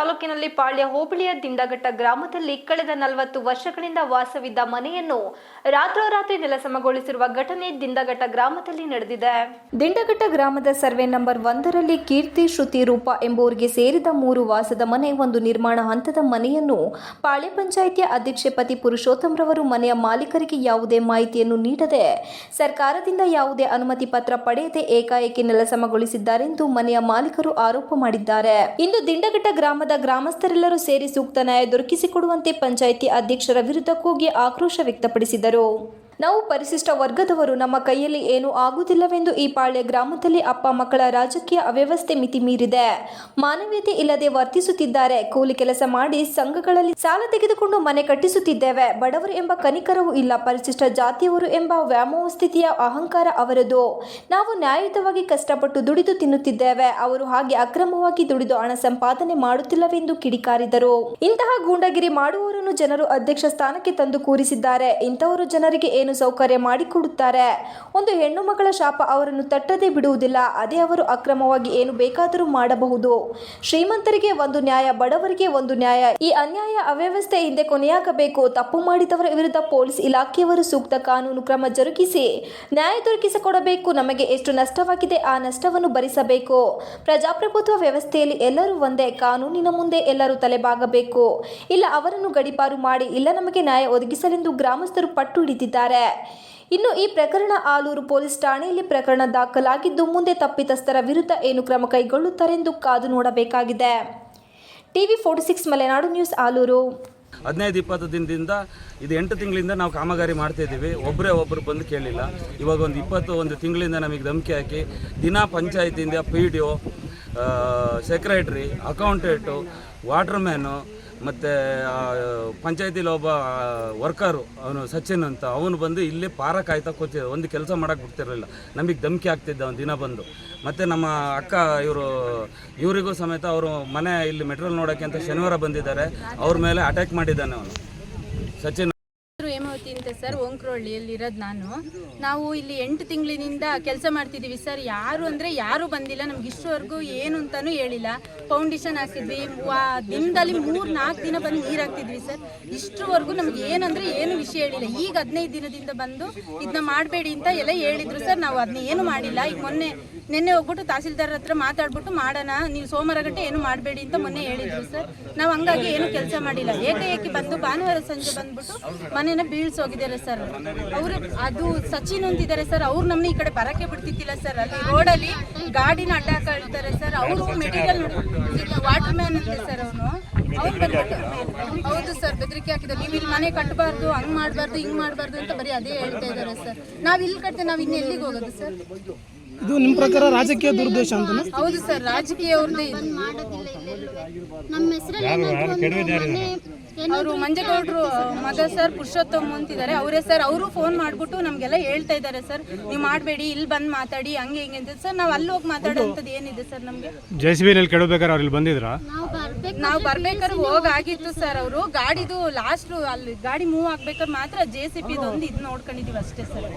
ತಾಲೂಕಿನಲ್ಲಿ ಪಾಳ್ಯ ಹೋಬಳಿಯ ದಿಂಡಘಟ್ಟ ಗ್ರಾಮದಲ್ಲಿ ಕಳೆದ ನಲವತ್ತು ವರ್ಷಗಳಿಂದ ವಾಸವಿದ್ದ ಮನೆಯನ್ನು ರಾತ್ರೋರಾತ್ರಿ ನೆಲಸಮಗೊಳಿಸಿರುವ ಘಟನೆ ದಿಂಡಘಟ್ಟ ಗ್ರಾಮದಲ್ಲಿ ನಡೆದಿದೆ. ದಿಂಡಘಟ್ಟ ಗ್ರಾಮದ ಸರ್ವೆ ನಂಬರ್ ಒಂದರಲ್ಲಿ ಕೀರ್ತಿ, ಶ್ರುತಿ, ರೂಪ ಎಂಬುವರಿಗೆ ಸೇರಿದ ಮೂರು ವಾಸದ ಮನೆ, ಒಂದು ನಿರ್ಮಾಣ ಹಂತದ ಮನೆಯನ್ನು ಪಾಳ್ಯ ಪಂಚಾಯಿತಿಯ ಅಧ್ಯಕ್ಷೆ ಪತಿ ಪುರುಷೋತ್ತಮರವರು ಮನೆಯ ಮಾಲೀಕರಿಗೆ ಯಾವುದೇ ಮಾಹಿತಿಯನ್ನು ನೀಡದೆ ಸರ್ಕಾರದಿಂದ ಯಾವುದೇ ಅನುಮತಿ ಪತ್ರ ಪಡೆಯದೆ ಏಕಾಏಕಿ ನೆಲಸಮಗೊಳಿಸಿದ್ದಾರೆಂದು ಮನೆಯ ಮಾಲೀಕರು ಆರೋಪ ಮಾಡಿದ್ದಾರೆ. ಇಂದು ದಿಂಡಘಟ್ಟ ಗ್ರಾಮದ ಗ್ರಾಮಸ್ಥರೆಲ್ಲರೂ ಸೇರಿ ಸೂಕ್ತ ನ್ಯಾಯ ದೊರಕಿಸಿಕೊಡುವಂತೆ ಪಂಚಾಯಿತಿ ಅಧ್ಯಕ್ಷರ ವಿರುದ್ಧ ಕೂಗಿ ಆಕ್ರೋಶ ವ್ಯಕ್ತಪಡಿಸಿದರು. ನಾವು ಪರಿಶಿಷ್ಟ ವರ್ಗದವರು ನಮ್ಮ ಕೈಯಲ್ಲಿ ಏನೂ ಆಗುವುದಿಲ್ಲವೆಂದು ಈ ಪಾಳ್ಯ ಗ್ರಾಮದಲ್ಲಿ ಅಪ್ಪ ಮಕ್ಕಳ ರಾಜಕೀಯ ಅವ್ಯವಸ್ಥೆ ಮಿತಿ ಮೀರಿದೆ. ಮಾನವೀಯತೆ ಇಲ್ಲದೆ ವರ್ತಿಸುತ್ತಿದ್ದಾರೆ. ಕೂಲಿ ಕೆಲಸ ಮಾಡಿ ಸಂಘಗಳಲ್ಲಿ ಸಾಲ ತೆಗೆದುಕೊಂಡು ಮನೆ ಕಟ್ಟಿಸುತ್ತಿದ್ದೇವೆ. ಬಡವರು ಎಂಬ ಕನಿಕರವೂ ಇಲ್ಲ. ಪರಿಶಿಷ್ಟ ಜಾತಿಯವರು ಎಂಬ ವ್ಯಾಮೋಹ ಸ್ಥಿತಿಯ ಅಹಂಕಾರ ಅವರದು. ನಾವು ನ್ಯಾಯಯುತವಾಗಿ ಕಷ್ಟಪಟ್ಟು ದುಡಿದು ತಿನ್ನುತ್ತಿದ್ದೇವೆ. ಅವರು ಹಾಗೆ ಅಕ್ರಮವಾಗಿ ದುಡಿದು ಹಣ ಸಂಪಾದನೆ ಮಾಡುತ್ತಿಲ್ಲವೆಂದು ಕಿಡಿಕಾರಿದರು. ಇಂತಹ ಗೂಂಡಗಿರಿ ಮಾಡುವವರನ್ನು ಜನರು ಅಧ್ಯಕ್ಷ ಸ್ಥಾನಕ್ಕೆ ತಂದು ಕೂರಿಸಿದ್ದಾರೆ. ಇಂಥವರು ಜನರಿಗೆ ಏನು ಸೌಕರ್ಯ ಮಾಡಿಕೊಡುತ್ತಾರೆ. ಒಂದು ಹೆಣ್ಣು ಮಗಳ ಶಾಪ ಅವರನ್ನು ತಟ್ಟದೇ ಬಿಡುವುದಿಲ್ಲ. ಅದೇ ಅವರು ಅಕ್ರಮವಾಗಿ ಏನು ಬೇಕಾದರೂ ಮಾಡಬಹುದು. ಶ್ರೀಮಂತರಿಗೆ ಒಂದು ನ್ಯಾಯ, ಬಡವರಿಗೆ ಒಂದು ನ್ಯಾಯ. ಈ ಅನ್ಯಾಯ ಅವ್ಯವಸ್ಥೆ ಹಿಂದೆ ಕೊನೆಯಾಗಬೇಕು. ತಪ್ಪು ಮಾಡಿದವರ ವಿರುದ್ಧ ಪೊಲೀಸ್ ಇಲಾಖೆಯವರು ಸೂಕ್ತ ಕಾನೂನು ಕ್ರಮ ಜರುಗಿಸಿ, ನ್ಯಾಯ ದೊರಕಿಸಿಕೊಡಬೇಕು. ನಮಗೆ ಎಷ್ಟು ನಷ್ಟವಾಗಿದೆ ಆ ನಷ್ಟವನ್ನು ಭರಿಸಬೇಕು. ಪ್ರಜಾಪ್ರಭುತ್ವ ವ್ಯವಸ್ಥೆಯಲ್ಲಿ ಎಲ್ಲರೂ ಒಂದೇ, ಕಾನೂನಿನ ಮುಂದೆ ಎಲ್ಲರೂ ತಲೆಬಾಗಬೇಕು. ಇಲ್ಲ ಅವರನ್ನು ಗಡಿಪಾರು ಮಾಡಿ, ಇಲ್ಲ ನಮಗೆ ನ್ಯಾಯ ಒದಗಿಸಲೆಂದು ಗ್ರಾಮಸ್ಥರು ಪಟ್ಟು ಹಿಡಿದಿದ್ದಾರೆ. ಇನ್ನು ಈ ಪ್ರಕರಣ ಆಲೂರು ಪೊಲೀಸ್ ಠಾಣೆಯಲ್ಲಿ ಪ್ರಕರಣ ದಾಖಲಾಗಿದ್ದು ಮುಂದೆ ತಪ್ಪಿತಸ್ಥರ ವಿರುದ್ಧ ಏನು ಕ್ರಮ ಕೈಗೊಳ್ಳುತ್ತಾರೆಂದು ಕಾದು ನೋಡಬೇಕಾಗಿದೆ. TV forty six Malenadu news Aluru. ಹದಿನೈದು, ಇಪ್ಪತ್ತು ದಿನದಿಂದ ಇದು ಎಂಟು ತಿಂಗಳಿಂದ ನಾವು ಕಾಮಗಾರಿ ಮಾಡ್ತಾ ಇದ್ದೀವಿ. ಒಬ್ಬರೇ ಒಬ್ಬರು ಬಂದು ಕೇಳಿಲ್ಲ. ಇವಾಗ ಒಂದು ಇಪ್ಪತ್ತು ಒಂದು ತಿಂಗಳಿಂದ ನಮಗೆ ಧಮಕಿ ಹಾಕಿ ದಿನ ಪಂಚಾಯತಿಯಿಂದ P D O secretary accountant water man ಮತ್ತು ಪಂಚಾಯತಿಲಿ ಒಬ್ಬ ವರ್ಕರು, ಅವನು ಸಚಿನ್ ಅಂತ, ಅವನು ಬಂದು ಇಲ್ಲಿ ಪಾರ ಕಾಯ್ತಾ ಕೂತಿದ್ದ. ಒಂದು ಕೆಲಸ ಮಾಡೋಕ್ಕೆ ಬಿಡ್ತಿರಲಿಲ್ಲ. ನಮಗೆ ಧಮಕಿ ಆಗ್ತಿದ್ದ ಅವ್ನು ದಿನ ಬಂದು. ಮತ್ತು ನಮ್ಮ ಅಕ್ಕ, ಇವರು, ಇವರಿಗೂ ಸಮೇತ ಅವರು ಮನೆ ಇಲ್ಲಿ ಮೆಟ್ರಲ್ ನೋಡೋಕ್ಕೆ ಅಂತ ಶನಿವಾರ ಬಂದಿದ್ದಾರೆ. ಅವ್ರ ಮೇಲೆ ಅಟ್ಯಾಕ್ ಮಾಡಿದ್ದಾನೆ ಅವನು. ಸಚಿನ್ ಸರ್ ಓಂಕ್ರೋಳ್ಳಿಯಲ್ಲಿ ಇರೋದು ನಾನು. ನಾವು ಇಲ್ಲಿ ಎಂಟು ತಿಂಗಳಿನಿಂದ ಕೆಲಸ ಮಾಡ್ತಿದ್ದೀವಿ ಸರ್. ಯಾರು ಅಂದರೆ ಯಾರು ಬಂದಿಲ್ಲ. ನಮ್ಗೆ ಇಷ್ಟವರೆಗೂ ಏನು ಅಂತಾನೂ ಹೇಳಿಲ್ಲ. ಫೌಂಡೇಶನ್ ಹಾಕಿದ್ವಿ ವಾ, ದಿನದಲ್ಲಿ ಮೂರು, ನಾಲ್ಕು ದಿನ ಬಂದು ನೀರು ಹಾಕ್ತಿದ್ವಿ ಸರ್. ಇಷ್ಟವರೆಗೂ ನಮ್ಗೆ ಏನಂದ್ರೆ ಏನು ವಿಷಯ ಹೇಳಿಲ್ಲ. ಈಗ ಹದಿನೈದು ದಿನದಿಂದ ಬಂದು ಇದನ್ನ ಮಾಡಬೇಡಿ ಅಂತ ಎಲ್ಲ ಹೇಳಿದ್ರು ಸರ್. ನಾವು ಅದನ್ನ ಏನು ಮಾಡಿಲ್ಲ. ಈಗ ಮೊನ್ನೆ, ನಿನ್ನೆ ಹೋಗ್ಬಿಟ್ಟು ತಹಸೀಲ್ದಾರ್ ಹತ್ರ ಮಾತಾಡ್ಬಿಟ್ಟು ಮಾಡೋಣ, ನೀವು ಸೋಮವಾರ ಗಂಟೆ ಏನು ಮಾಡಬೇಡಿ ಅಂತ ಮೊನ್ನೆ ಹೇಳಿದ್ರು ಸರ್. ನಾವು ಹಂಗಾಗಿ ಏನು ಕೆಲಸ ಮಾಡಿಲ್ಲ. ಏಕಾಏಕಿ ಬಂದು ಭಾನುವಾರ ಸಂಜೆ ಬಂದ್ಬಿಟ್ಟು ಮನೇನ ಬೀಳ್ಸೋಗಿದ್ದಾರೆ ಸರ್. ಅವರು ಅದು ಸಚಿನ್ ಅಂತಿದ್ದಾರೆ ಸರ್. ಅವ್ರು ನಮ್ಮನ್ನ ಈ ಕಡೆ ಬರಕ್ಕೆ ಬಿಡ್ತಿದ್ದಿಲ್ಲ ಸರ್. ಅಲ್ಲಿ ರೋಡಲ್ಲಿ ಗಾಡಿನ ಅಡ್ಡ ಕಳ್ತಾರೆ ಸರ್. ಅವರು ಮೆಟೀರಿಯಲ್ ವಾಟರ್ ಮ್ಯಾನ್ ಅಂತೆ ಸರ್ ಅವನು. ಬಂದ್ಬಿಟ್ಟು ಹೌದು ಸರ್ ಬೆದರಿಕೆ ಹಾಕಿದ್ದಾರೆ ನೀವು ಇಲ್ಲಿ ಮನೆ ಕಟ್ಟಬಾರ್ದು ಹಂಗ್ ಮಾಡಬಾರ್ದು ಹಿಂಗ್ ಮಾಡಬಾರ್ದು ಅಂತ ಬರೀ ಅದೇ ಹೇಳ್ತಾ ಇದ್ದಾರೆ ಸರ್. ನಾವು ಇಲ್ಲಿ ಕಟ್ತೇವೆ ನಾವು ಇನ್ನು ಎಲ್ಲಿಗೆ ಹೋಗೋದು ಸರ್? ಇದು ನಿಮ್ಮ ಪ್ರಕಾರ ರಾಜಕೀಯ ದುರುದ್ದೇಶ ಅಂತ ಹೌದು ಸರ್ ರಾಜಕೀಯ ಅವ್ರದ್ದೇ ನಮ್ಮ ಹೆಸರಲ್ಲಿ ಅವರು ಮಂಜೇಗೌಡರು ಮಗ ಸರ್? ಪುರುಷೋತ್ತಮ್ ಅಂತಿದ್ದಾರೆ. ಅವರೇ ಸರ್ ಅವರು ಫೋನ್ ಮಾಡ್ಬಿಟ್ಟು ನಮಗೆಲ್ಲ ಹೇಳ್ತಾ ಇದ್ದಾರೆ ಸರ್. ನೀವು ಮಾಡಬೇಡಿ ಇಲ್ಲಿ ಬಂದು ಮಾತಾಡಿ ಹಂಗೆ ಹಿಂಗೆ ಅಂತ. ಸರ್ ನಾವು ಅಲ್ಲಿ ಹೋಗಿ ಮಾತಾಡೋಂಥದ್ದು ಏನಿದೆ ಸರ್ ನಮಗೆ? ಜೆ ಸಿ ಬಿನಲ್ಲಿ ಕೆಡಬೇಕಾದ್ರೆ ಅವ್ರು ಇಲ್ಲಿ ಬಂದಿದ್ರಾ? ನಾವು ಬರ್ಬೇಕು ನಾವು ಬರ್ಬೇಕಾದ್ರೆ ಹೋಗಾಗಿತ್ತು ಸರ್. ಅವರು. ಗಾಡಿದು ಲಾಸ್ಟ್ ಅಲ್ಲಿ ಗಾಡಿ ಮೂವ್ ಆಗ್ಬೇಕಾದ್ರೆ ಮಾತ್ರ ಜೆ ಸಿ ಪಿ ಒಂದು ಇದು ನೋಡ್ಕೊಂಡಿದೀವಿ ಅಷ್ಟೇ ಸರ್.